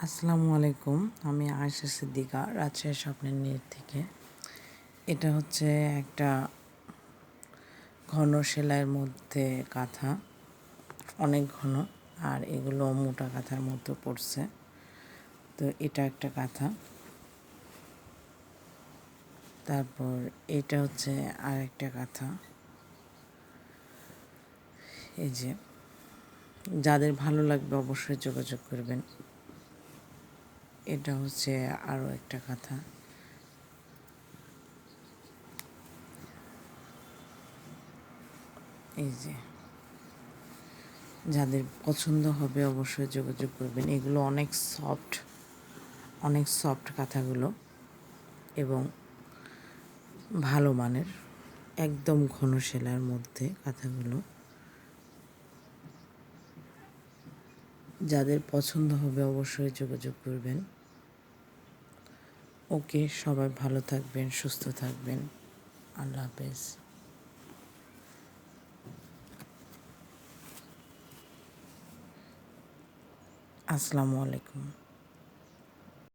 আসসালামু আলাইকুম, আমি আয়েশা সিদ্দিকা, রাজশাহী স্বপ্নের নীর থেকে। এটা হচ্ছে একটা ঘন সেলাইয়ের মধ্যে কাঁথা, অনেক ঘন, আর এগুলো মোটা কাঁথার মতো পড়ছে। তো এটা একটা কাঁথা। তারপর এটা হচ্ছে আর একটা কাঁথা। এই যে যাদের ভালো লাগবে অবশ্যই যোগাযোগ করবেন। এটা হচ্ছে আরও একটা কথা। এই যে, যাদের পছন্দ হবে অবশ্যই যোগাযোগ করবেন। এগুলো অনেক সফট অনেক সফট কাঁথাগুলো এবং ভালো মানের, একদম ঘন মধ্যে কাঁথাগুলো। যাদের পছন্দ হবে অবশ্যই যোগাযোগ করবেন। ওকে, সবাই ভালো থাকবেন, সুস্থ থাকবেন। আল্লাহ হাফেজ। আসসালামু আলাইকুম।